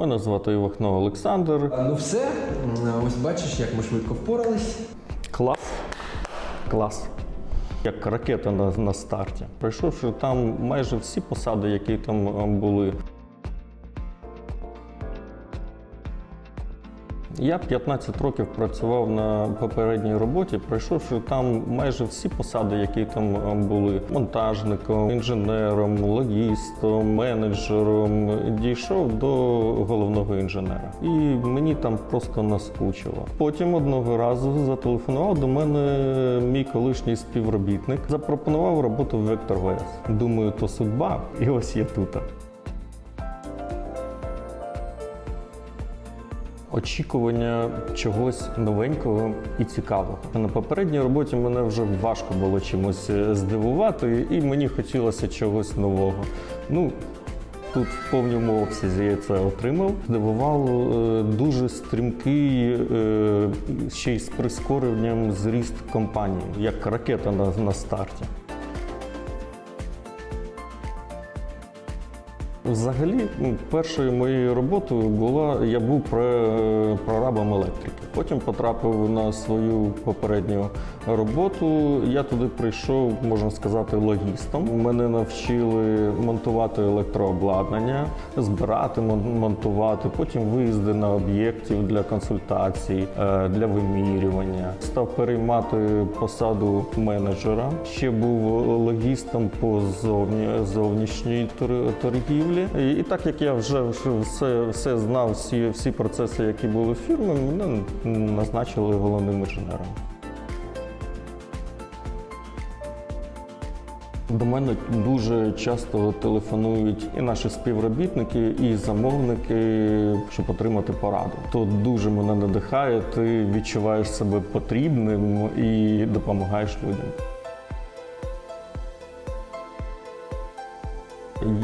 Мене звати Івахно Олександр. А, Ну все, ось бачиш, як ми швидко впорались. Клас. Клас. Як ракета на, на старті. Пройшовши там майже всі посади, які там були. Я 15 років працював на попередній роботі, пройшовши там майже всі посади, які там е, були монтажником, інженером, логістом, менеджером, дійшов до головного інженера. І мені там просто наскучило. Потім одного разу зателефонував до мене мій колишній співробітник, запропонував роботу в Вектор ВС. Думаю, то судьба, і ось я тут. Очікування чогось новенького і цікавого. На попередній роботі мене вже важко було чимось е, здивувати, і мені хотілося чогось нового. Ну, тут в повному обсязі я це отримав. Здивувало е, дуже стрімкий, е, ще й з прискоренням зріст компанії, як ракета на, на старті. Взагалі, ну, першою моєю роботою була я був прорабом електрики. Потім потрапив на свою попередню роботу. Я туди прийшов, можна сказати, логістом. Мене навчили монтувати електрообладнання, збирати, мон- монтувати, потім виїзди на об'єктів для консультацій, е, для вимірювання. Став переймати посаду менеджера. Ще був логістом по зовні, зовнішній торгівлі. І так як я вже все, все знав, всі, всі процеси, які були в фірмі, мене назначили головним інженером. До мене дуже часто телефонують і наші співробітники, і замовники, щоб отримати пораду. То дуже мене надихає. Ти відчуваєш себе потрібним і допомагаєш людям.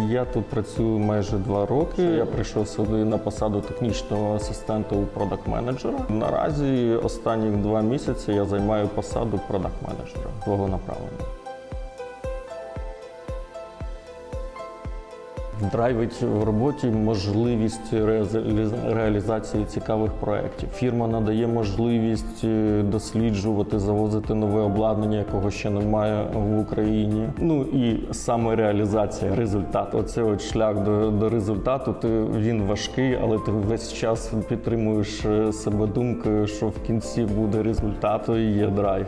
Я тут працюю майже два роки. Я прийшов сюди на посаду технічного асистента у продакт-менеджера. Наразі останні два місяці я займаю посаду продакт-менеджера твого направлення. Драйвить в роботі можливість реаліз- реалізації цікавих проєктів. Фірма надає можливість е, досліджувати, завозити нове обладнання, якого ще немає в Україні. Ну і саме реалізація результату. Оце от шлях до, до результату. Ти він важкий, але ти весь час підтримуєш е, себе думкою, що в кінці буде результат, і є драйв.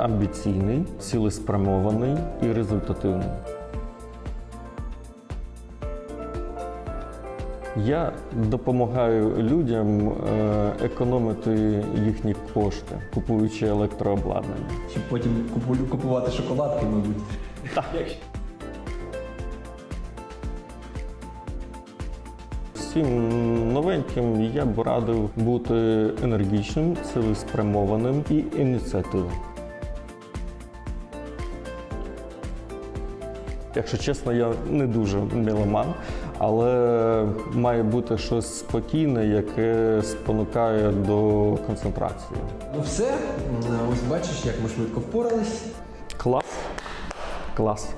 Амбіційний, цілеспрямований і результативний. Я допомагаю людям е, економити їхні кошти, купуючи електрообладнання. Щоб потім купувати шоколадки, мабуть. Всім новеньким я б радив бути енергічним, цілеспрямованим і ініціативним. Якщо чесно, я не дуже меломан, але має бути щось спокійне, яке спонукає до концентрації. Ну все, ось бачиш, як ми швидко впорались. Клас. Клас.